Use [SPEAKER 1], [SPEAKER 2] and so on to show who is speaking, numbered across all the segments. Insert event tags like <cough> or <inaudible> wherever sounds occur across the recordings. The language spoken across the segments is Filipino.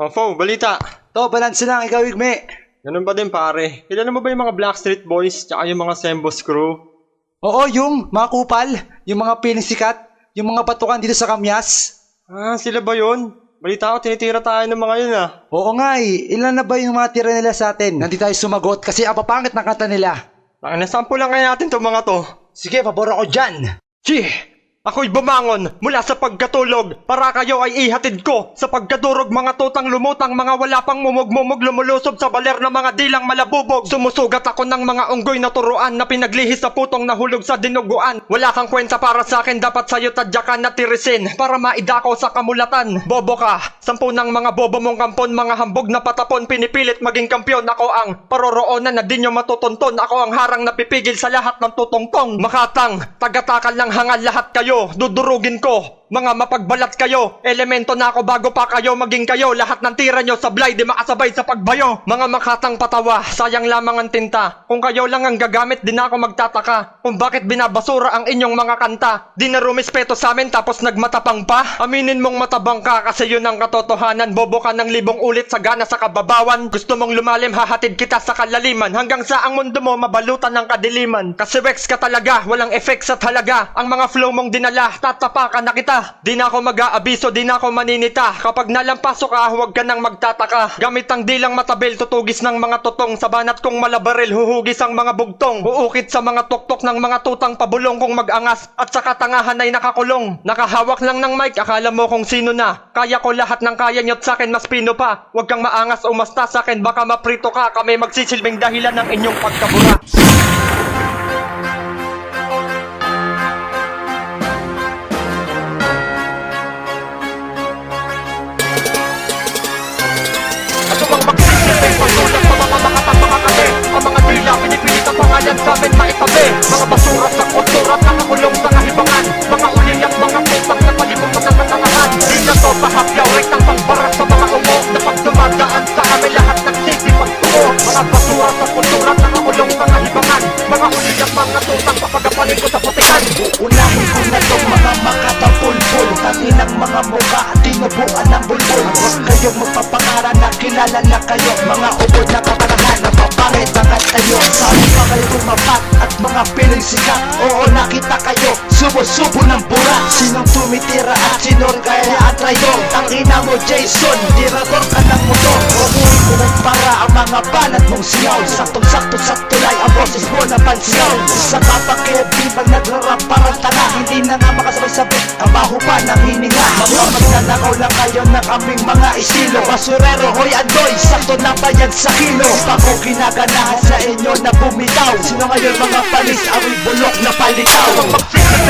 [SPEAKER 1] Oh, Fo, balita.
[SPEAKER 2] To, balance lang, ikaw, Igme.
[SPEAKER 1] Ganun ba din pare? Kilala mo ba yung mga Blackstreet Boys tsaka yung mga Sembos crew?
[SPEAKER 2] Oo, yung mga kupal, yung mga piling sikat, yung mga patukan dito sa Kamyas.
[SPEAKER 1] Ah, sila ba yun? Balita ko, tinitira tayo ng mga yun ah.
[SPEAKER 2] Oo nga eh, ilan na ba yung mga tira nila sa atin? Nandito tayo sumagot kasi ang papangit ng kanta nila.
[SPEAKER 1] Tanga na, sample lang kaya natin itong mga to.
[SPEAKER 2] Sige, pabor ako dyan.
[SPEAKER 1] Chih! Ako'y bumangon mula sa pagkatulog para kayo ay ihatid ko sa pagkadurog mga tutang lumutang mga wala pang mumug-mumug lumulusob sa baler ng mga dilang malabubog. Sumusugat ako ng mga unggoy na turuan na pinaglihis sa putong nahulog sa dinuguan. Wala kang kwenta para sa akin dapat sa'yo tadyakan na tirisin para maidako sa kamulatan. Bobo ka! Sampu ng mga bobo mong kampon mga hambog na patapon pinipilit maging kampyon ako ang paroroonan na di nyo matutunton. Ako ang harang na pipigil sa lahat ng tutongtong. Makatang, tagatakal ng hangal lahat kayo. Dudurugin ko. Mga mapagbalat kayo. Elemento na ako bago pa kayo maging kayo. Lahat ng tira nyo sablay di makasabay sa pagbayo. Mga makatang patawa, sayang lamang ang tinta. Kung kayo lang ang gagamit, di ako magtataka. Kung bakit binabasura ang inyong mga kanta. Di na rumispeto sa amin tapos nagmatapang pa. Aminin mong matabang ka kasi yun ang katotohanan. Bobo ka ng libong ulit sa gana sa kababawan. Gusto mong lumalim, hahatid kita sa kalaliman. Hanggang sa ang mundo mo mabalutan ng kadiliman. Kasi Wex ka talaga, walang effect sa talaga. Ang mga flow mong dinala, tatapakan na kita. Di na ako mag-aabiso, di na ako maninita. Kapag nalampaso ka, huwag ka nang magtataka. Gamit ang dilang matabil, tutugis ng mga tutong. Sa banat kong malabaril, huhugis ang mga bugtong. Uukit sa mga tuktok ng mga tutang pabulong kong mag-angas. At sa katangahan ay nakakulong. Nakahawak lang ng mic, akala mo kung sino na. Kaya ko lahat ng kaya nyo't sa akin mas pino pa. Huwag kang maangas o masta sa akin, baka maprito ka. Kami magsisilbing dahilan ng inyong pagkabura. Ang dila pinipilit ang pangalan sa amin maitabi. Mga basura sa kultura nakakulong sa kahibangan. Mga uli at mga putang na palibot sa katangahan. Di na to pahapyaw, rektang pangbarat sa mga umo. Na pag dumadaan sa amin lahat nagsisipag tumo. Mga basura sa kultura nakakulong sa kahibangan. Mga uli at mga tutang papagapanin ko sa putikan.
[SPEAKER 3] Unahin ko na tong mga makatapulpul Tanginang mga mukha tinubuan ng bulbul. Huwag kayong magpapangara na kilala na kayo Mga ubod na kaparahan mga piling sikat Oo nakita kayo, sumusubo ng burak Sinong tumitira at sinong kaya at traidor Tangina mo Jason, tirador ka ng motor. Huwag mo para ang mga banat mong siyaw. Saktong-sakto sa tulay ang boses mo na pansiyaw. Sa kapakebin pag nagrarap parang tanga Hindi na nga makasabay-sabay ang baho pa ng hininga. Mga magnanakaw lang kayo ng aming mga estilo Basurero, hoy andoy, sakto na yan sa kilo. Pako kinaganahan sa inyo na bumitaw. Sino ngayon mga palis, awi bulok na palitaw.
[SPEAKER 1] Pagkulat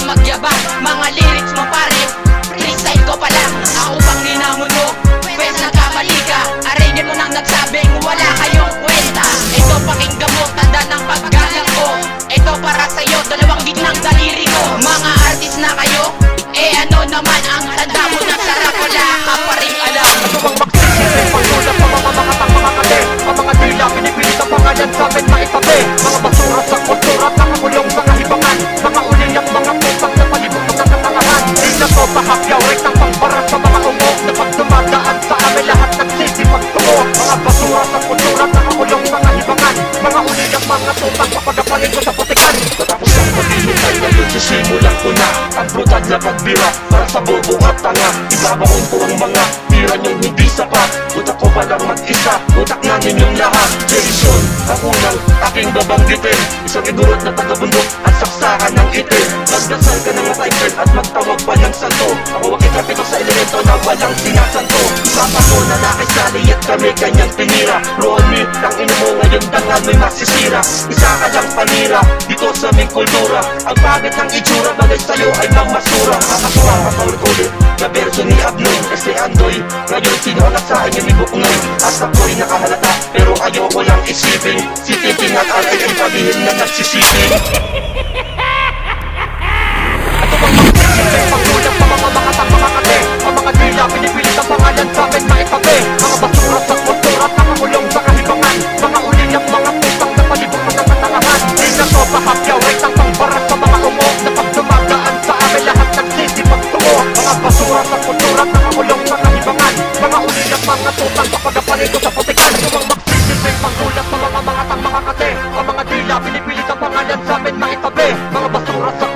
[SPEAKER 4] Kaya wag kang
[SPEAKER 1] sa
[SPEAKER 5] bobo at tanga. Ibabaon ko ang mga tira niyong hindi sapat. Utak ko palang mag-isa, utak namin yung lahat. Desisyon, ako ng aking babanggitin. Isang igurot na tagabundok at saksakan ng itim Magdasal ka ng mataipin at magtawag pa ng santo. Ako ang ikapito sa elemento na walang sinasanto. Sa na nakisali kami kanyang pinira Romy, ang ino mo ngayon tangan may masisira. Isa ka lang panira, dito sa aming kultura. Ang pangit ng itsura, bagay sa'yo ay mamasura Kakasuha ka paulit-ulit na verso ni Abnoy. Kasi Andoy, ngayon sino anak sa akin yung ibuknoy At ako'y nakahalata, pero ayoko lang isipin. Si Titing at Alay ay sabihin na nagsisipin. <laughs>
[SPEAKER 1] Bakit makitabi mga basura sa